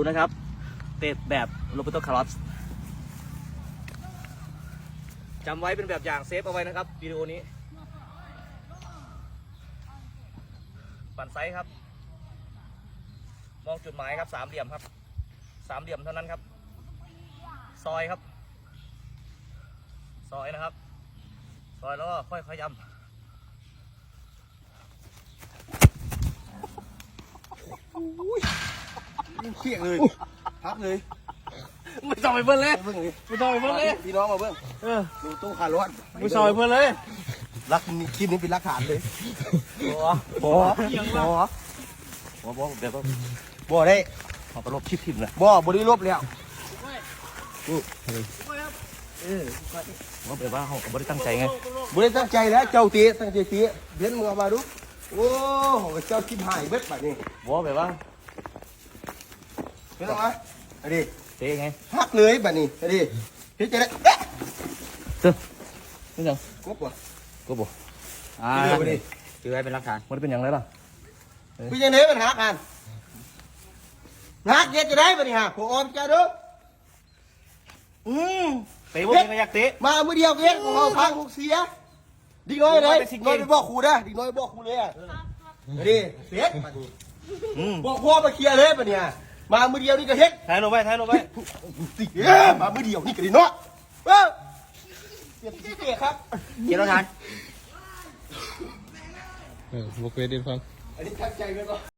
ดูนะครับ เตะแบบโรเบโตคาร์ลอสจำไว้เป็นแบบอย่างเซฟเอาไว้นะครับวิดีโอนี้ ปั่นไซส์ครับ มองจุดหมายครับสามเหลี่ยมครับ สามเหลี่ยมเท่านั้นครับ ซอยครับ ซอยนะครับ ซอยแล้วก็ค่อยๆย้ำ เขียงเลย พักเลยไม่ต้องไปเพิ่นเลยเบิ่งเลยไม่ต้องไปเพิ่นเลยพี่น้องมาเบิ่งเออดูตู้คารถไม่ต้องไปเพิ่นเลยรักคลิปนี้เป็นหลักฐานเลยโอ้บอเอียงบวะอบ่บ่แบบว่าบ่ได้เอาไปลบคลิปทิมเลยบ่บ่ได้ลบแล้วเออว่าแบบว่าเขาก็ไม่ได้ตั้งใจไงบ่ได้ตั้งใจแล้วเจ้าเตะตั้งใจเตะเบียนมึงเอามาดูโอ้โหเจ้าคิดหายเบ็ดแบบนี้ว่าแบบว่า เห็นไหมอันนี้เตะไงหักเลยแบบนี้อันนี้เฮ็ดจะได้เอ๊ะนี่จังกบว่ะก็บอกอ่าเดี๋ยวดิถือไว้เป็นหลักฐานมันเป็นอย่างไรล่ะพี่จะไหนมันหักกันหักเฮ็ดจะได้แบบนี้ฮะผมออมจ้าดูอืมเตะพวกนี้ก็อยากเตะมามือเดียวเฮ็ดของเขาพังของเสียดิน้อยเลยไปสิดิน้อยไปบอกครูนะดิน้อยบอกครูเลยอะดิเฮ็ดมาดิอืมบอกพ่อมาเคลียร์เลยปะเนี่ย มามือเดียวนี่ก็เฮ็ดถ่ายลงไปถ่ายลงไปติเอ้ยมามือเดียวนี่ก็ดิเนาะเออเปลี่ยนสีเกียครับเกี่ยวทานเออบุกเวดิฟังอันนี้ตั้งใจไว้ก่อน